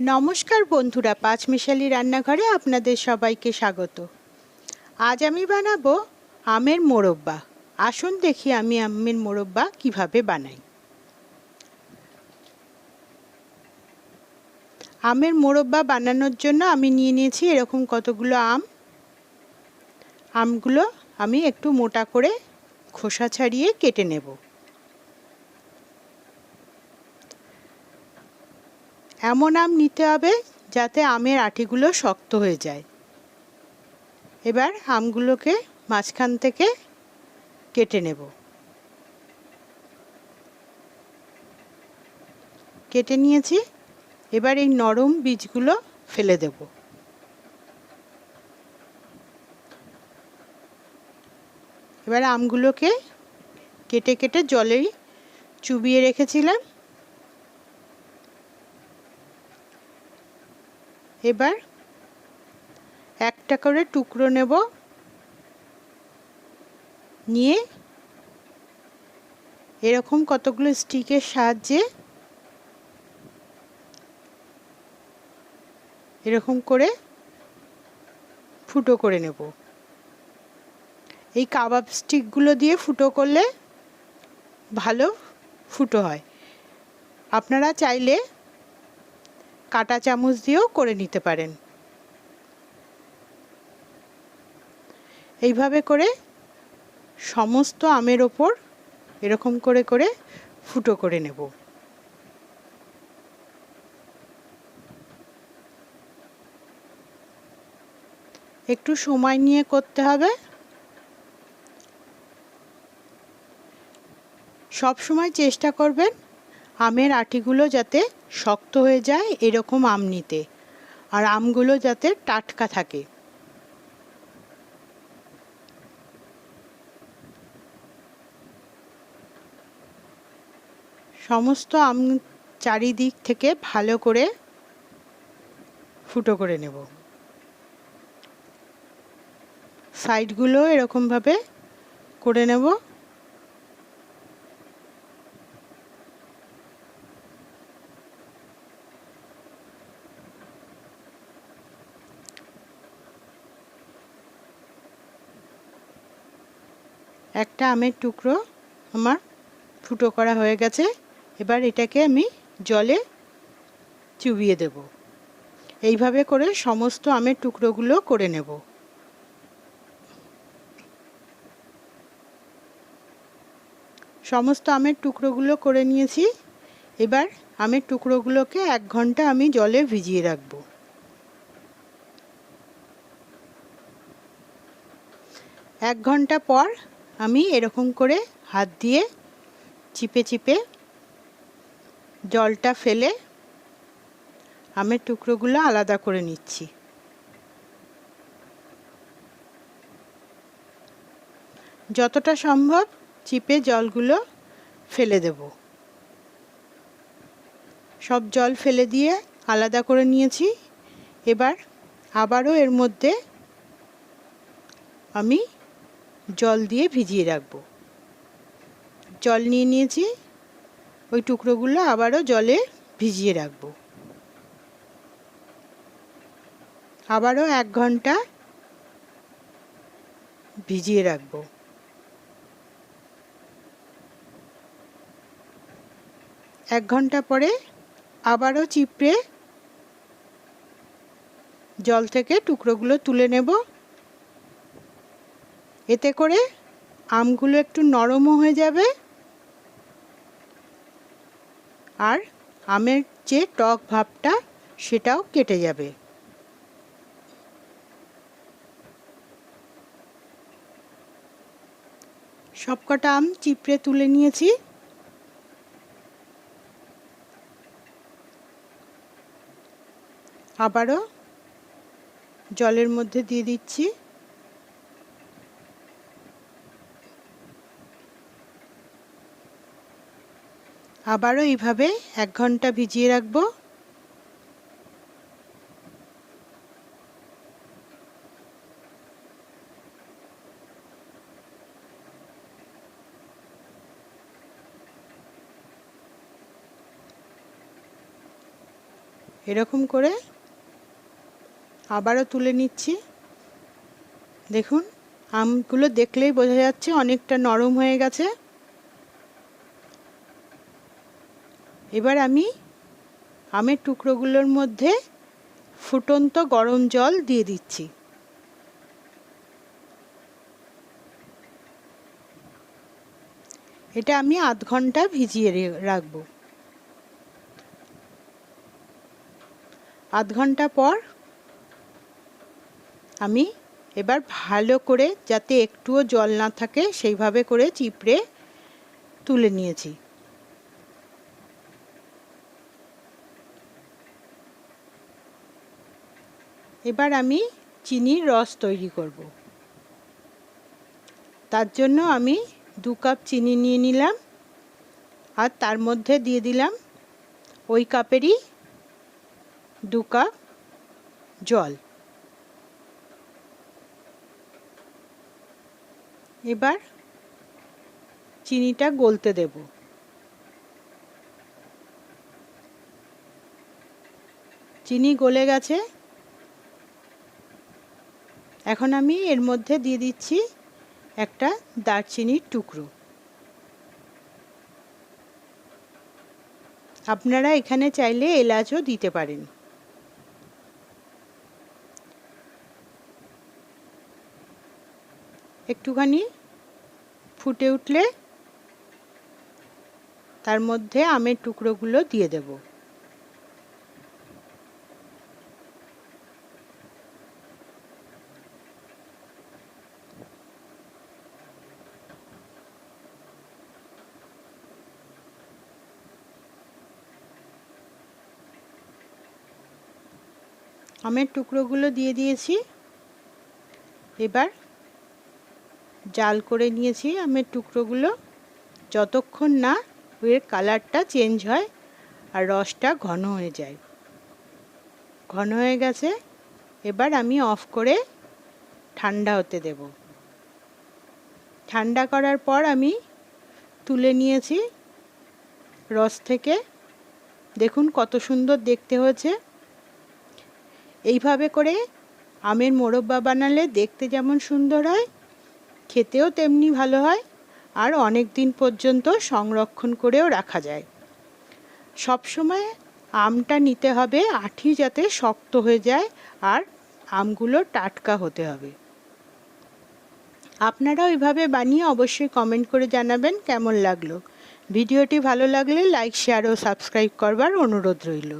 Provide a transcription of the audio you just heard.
নমস্কার বন্ধুরা, পাঁচমিশালি রান্নাঘরে আপনাদের সবাইকে স্বাগত। আজ আমি বানাবো আমের মোরব্বা। আসুন দেখি আমি আমের মোরব্বা কীভাবে বানাই। আমের মোরব্বা বানানোর জন্য আমি নিয়ে নিয়েছি এরকম কতগুলো আম। আমগুলো আমি একটু মোটা করে খোসা ছাড়িয়ে কেটে নেব। এমন আম নিতে হবে যাতে আমের আটিগুলো শক্ত হয়ে যায়। এবার আমগুলোকে মাঝখান থেকে কেটে নেব। কেটে নিয়েছি। এবার এই নরম বীজগুলো ফেলে দেব। এবার আমগুলোকে কেটে কেটে জলেই চুবিয়ে রেখেছিলাম। এবার একটা করে টুকরো নেব। নিয়ে এরকম কতগুলো স্টিকের সাহায্যে এরকম করে ফুটো করে নেব। এই কাবাব স্টিকগুলো দিয়ে ফুটো করলে ভালো ফুটো হয়। আপনারা চাইলে কাটা চামচ দিয়েও করে নিতে পারেন। এইভাবে করে সমস্ত আমের ওপর এরকম করে করে ফুটো করে নেব। একটু সময় নিয়ে করতে হবে। সব সময় চেষ্টা করবেন আমের আটিগুলো যাতে শক্ত হয়ে যায় এরকম আম নিতে। আর আমগুলো যাতে টাটকা থাকে। সমস্ত আম চারিদিক থেকে ভালো করে ফুটো করে নেব। সাইডগুলো এরকমভাবে করে নেব। একটা আমের টুকরো আমার ফুটো করা হয়ে গেছে। এবার এটাকে আমি জলে চুবিয়ে দেব। এইভাবে করে সমস্ত আমের টুকরোগুলো করে নেব। সমস্ত আমের টুকরোগুলো করে নিয়েছি। এবার আমের টুকরোগুলোকে এক ঘণ্টা আমি জলে ভিজিয়ে রাখব। এক ঘণ্টা পর আমি এরকম করে হাত দিয়ে চিপে চিপে জলটা ফেলে আমের টুকরোগুলো আলাদা করে নিচ্ছি। যতটা সম্ভব চিপে জলগুলো ফেলে দেব। সব জল ফেলে দিয়ে আলাদা করে নিয়েছি। এবার আবারও এর মধ্যে আমি জল দিয়ে ভিজিয়ে রাখব। জল নিয়ে নিয়েছি, ওই টুকরোগুলো আবারও জলে ভিজিয়ে রাখব। আবারও এক ঘণ্টা ভিজিয়ে রাখব। এক ঘণ্টা পরে আবারও চিপড়ে জল থেকে টুকরোগুলো তুলে নেব। এতে করে আমগুলো একটু নরমও হয়ে যাবে। আর আমের যে টক ভাবটা, সেটাও কেটে যাবে। সবকটা আম চিপড়ে তুলে নিয়েছি। আবারও জলের মধ্যে দিয়ে দিচ্ছি। আবারও এইভাবে এক ঘণ্টা ভিজিয়ে রাখব। এরকম করে আবারও তুলে নিচ্ছি। দেখুন, আমগুলো দেখলেই বোঝা যাচ্ছে অনেকটা নরম হয়ে গেছে। এবার আমি আমের টুকরোগুলোর মধ্যে ফুটন্ত গরম জল দিয়ে দিচ্ছি। এটা আমি আধ ঘণ্টা ভিজিয়ে রাখব। আধ ঘণ্টা পর আমি এবার ভালো করে যাতে একটুও জল না থাকে, সেইভাবে করে চিপড়ে তুলে নিয়েছি। এবার আমি চিনির রস তৈরি করব। তার জন্য আমি দু কাপ চিনি নিয়ে নিলাম আর তার মধ্যে দিয়ে দিলাম ওই কাপেরই দু কাপ জল। এবার চিনিটা গলতে দেব। চিনি গলে গেছে এখন আমি এর মধ্যে দিয়ে দিচ্ছি একটা দারচিনির টুকরো। আপনারা এখানে চাইলে এলাচও দিতে পারেন। একটুখানি ফুটে উঠলে তার মধ্যে আমের টুকরোগুলো দিয়ে দেব। আমের টুকরোগুলো দিয়ে দিয়েছি। এবার জাল করে নিয়েছি আমের টুকরোগুলো। যতক্ষণ না এর কালারটা চেঞ্জ হয় আর রসটা ঘন হয়ে যায়। ঘন হয়ে গেছে। এবার আমি অফ করে ঠান্ডা হতে দেব। ঠান্ডা করার পর আমি তুলে নিয়েছি রস থেকে। দেখুন কত সুন্দর দেখতে হয়েছে। এইভাবে করে আমের মোরব্বা বানালে দেখতে যেমন সুন্দর হয়, খেতেও তেমনি ভালো হয় আর অনেক দিন পর্যন্ত সংরক্ষণ করেও রাখা যায়। সবসময় আমটা নিতে হবে আঠি যাতে শক্ত হয়ে যায় আর আমগুলো টাটকা হতে হবে। আপনারা ওইভাবে বানিয়ে অবশ্যই কমেন্ট করে জানাবেন কেমন লাগল। ভিডিওটি ভালো লাগলে লাইক শেয়ার ও সাবস্ক্রাইব করবার অনুরোধ রইল।